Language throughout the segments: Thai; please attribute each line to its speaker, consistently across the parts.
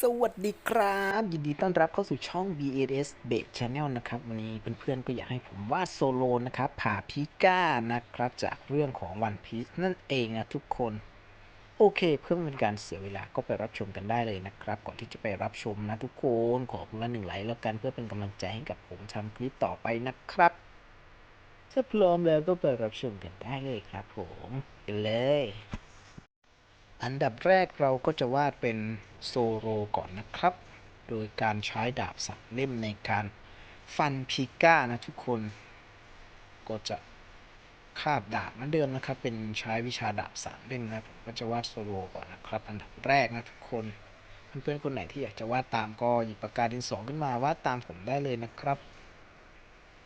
Speaker 1: สวัสดีครับ ยินดีต้อนรับเข้าสู่ช่อง BAS b a k Channel นะครับ วันนี้เพื่อนๆก็อยากให้ผมวาดโซโลนะครับผ่าพิก้านะครับ จากเรื่องของ One Piece นั่นเองนะทุกคน โอเค เพื่อไม่เป็นการเสียเวลาก็ไปรับชมกันได้เลยนะครับ ก่อนที่จะไปรับชมนะทุกคน ขอคนละหนึ่งไลค์แล้วกันเพื่อเป็นกำลังใจให้กับผมทำคลิปต่อไปนะครับถ้าพร้อมแล้วก็ไปรับชมกันได้เลยครับ ผมไปเลย อันดับแรกเราก็จะวาดเป็นโซโลก่อนนะครับ โดยการใช้ดาบสักเล่มในการฟันพิก้านะทุกคน ก็จะคาบดาบเหมือนเดิมนะครับ เป็นใช้วิชาดาบสามเล่มนะผมก็จะวาดโซโลก่อนนะครับ อันดับแรกนะทุกคนเพื่อนๆคนไหนที่อยากจะวาดตามก็หยิบปากกาดินสอขึ้นมาวาดตามผมได้เลยนะครับ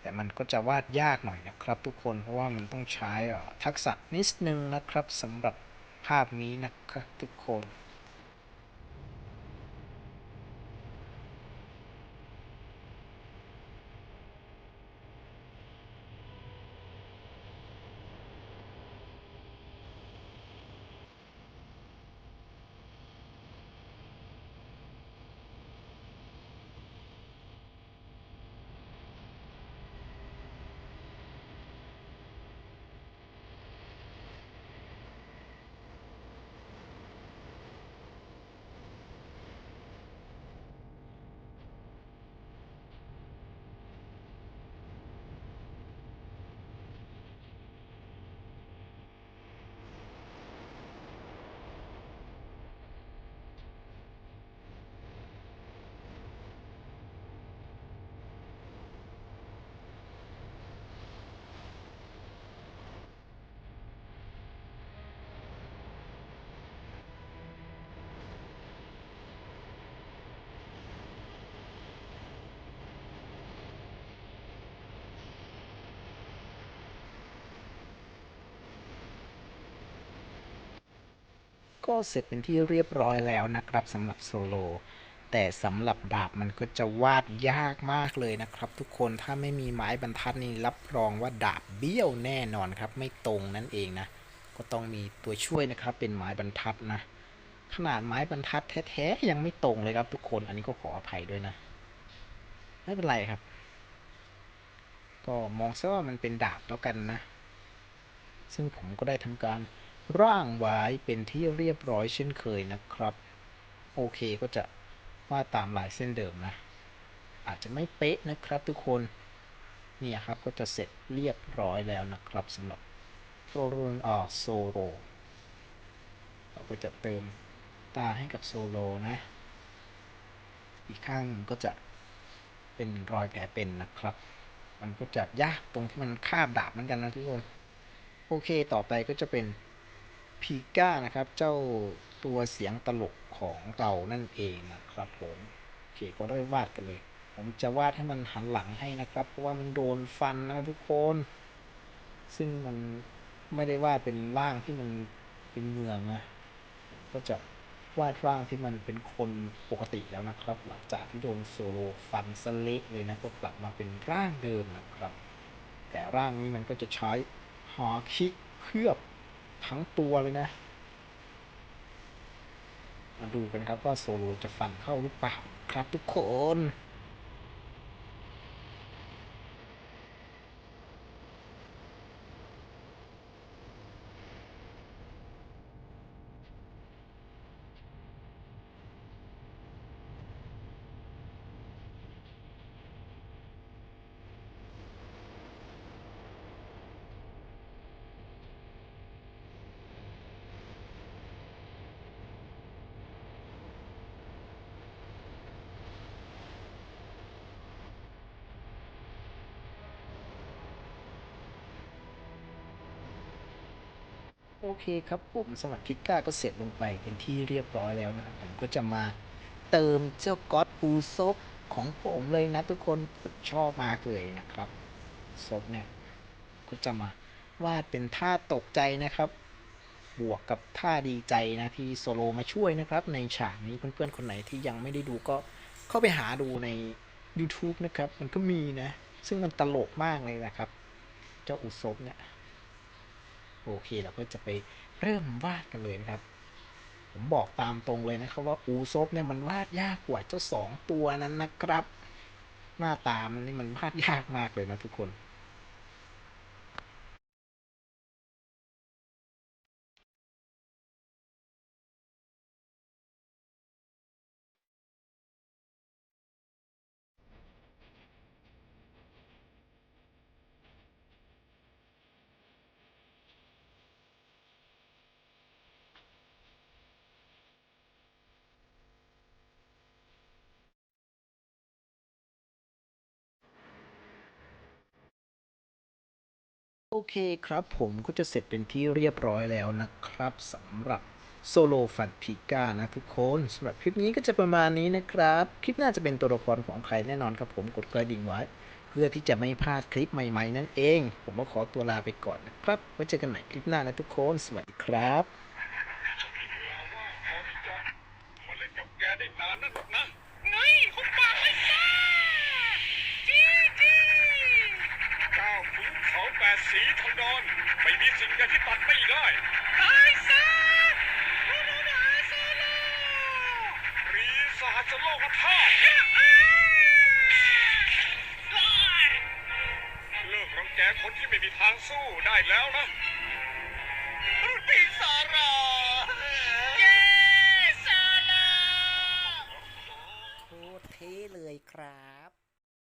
Speaker 1: แต่มันก็จะวาดยากหน่อยนะครับ ทุกคนเพราะว่ามันต้องใช้ทักษะนิดนึงนะครับสำหรับ ภาพนี้นะครับทุกคน ก็เสร็จเป็นที่เรียบร้อยแล้วนะครับสำหรับโซโลแต่สำหรับดาบมันก็จะวาดยากมากเลยนะครับ ทุกคนถ้าไม่มีไม้บรรทัดนี่รับรองว่าดาบเบี้ยวแน่นอนครับ ไม่ตรงนั่นเองนะ ก็ต้องมีตัวช่วยนะครับ เป็นไม้บรรทัดนะขนาดไม้บรรทัดแท้ๆยังไม่ตรงเลยครับ ทุกคนอันนี้ก็ขออภัยด้วยนะ ไม่เป็นไรครับ ก็มองซะว่ามันเป็นดาบแล้วกันนะ ซึ่งผมก็ได้ทำการ ร่างไว้เป็นที่เรียบร้อยเช่นเคยนะครับ โอเคก็จะวาดตามลายเส้นเดิมนะ อาจจะไม่เป๊ะนะครับทุกคนเนี่ยครับก็จะเสร็จเรียบร้อยแล้วนะครับสำหรับโซโลออโซโลเราก็จะเติมตาให้กับโซโลนะ อีกข้างหนึ่งก็จะเป็นรอยแผลเป็นนะครับ มันก็จะยากตรงที่มันคาบดาบเหมือนกันนะทุกคน โอเคต่อไปก็จะเป็น พีก้านะครับ เจ้าตัวเสียงตลกของเรานั่นเองนะครับผมโอเคก็ได้วาดกันเลย ผมจะวาดให้มันหันหลังให้นะครับ เพราะว่ามันโดนฟันนะทุกคน ซึ่งมันไม่ได้วาดเป็นร่างที่มันเป็นเมืองนะก็จะวาดร่างที่มันเป็นคนปกติแล้วนะครับ หลังจากที่โดนโซโลฟันสเละเลยนะก็กลับมาเป็นร่างเดิมนะครับ แต่ร่างนี้มันก็จะใช้หอคิกเคลือบ ทั้งตัวเลยนะ มาดูกันครับว่าโซโลจะฟันเข้าหรือเปล่าครับทุกคน โอเคครับผมสำหรับพิก้าก็เสร็จลงไปเป็นที่เรียบร้อยแล้วนะครับ ผมก็จะมาเติมเจ้าก๊อตปูซบของผมเลยนะทุกคนชอบมากเลยนะครับซบเนี่ยก็จะมาวาดเป็นท่าตกใจนะครับ บวกกับท่าดีใจนะที่โซโลมาช่วยนะครับ ในฉากนี้เพื่อนๆคนไหนที่ยังไม่ได้ดูก็เข้าไปหาดูใน YouTube นะครับ มันก็มีนะ ซึ่งมันตลกมากเลยนะครับ เจ้าอุซบเนี่ย โอเคเราก็จะไปเริ่มวาดกันเลยนะครับ ผมบอกตามตรงเลยนะครับว่าอูซบเนี่ยมันวาดยากกว่าเจ้าสองตัวนั้นนะครับ หน้าตามันนี่มันวาดยากมากเลยนะทุกคน โอเคครับผมก็จะเสร็จเป็นที่เรียบร้อยแล้วนะครับสำหรับโซโลฟันพิก้านะทุกคนสำหรับคลิปนี้ก็จะประมาณนี้นะครับ คลิปหน้าจะเป็นตัวละครของใครแน่นอนครับผมกดกระดิ่งไว้ เพื่อที่จะไม่พลาดคลิปใหม่ๆนั่นเอง ผมก็ขอตัวลาไปก่อนนะครับไว้เจอกันใหม่คลิปหน้านะทุกคน สวัสดีครับ
Speaker 2: ปัดไม่ได้ไอซ่ารู้รู้นะไอซ่าโลรีสหัสโลกธาตุเลิกรังแกคนที่ไม่มีทางสู้ได้แล้วนะรุ่นพี่สาราเย้ซาลาโคตรเท่เลยครับ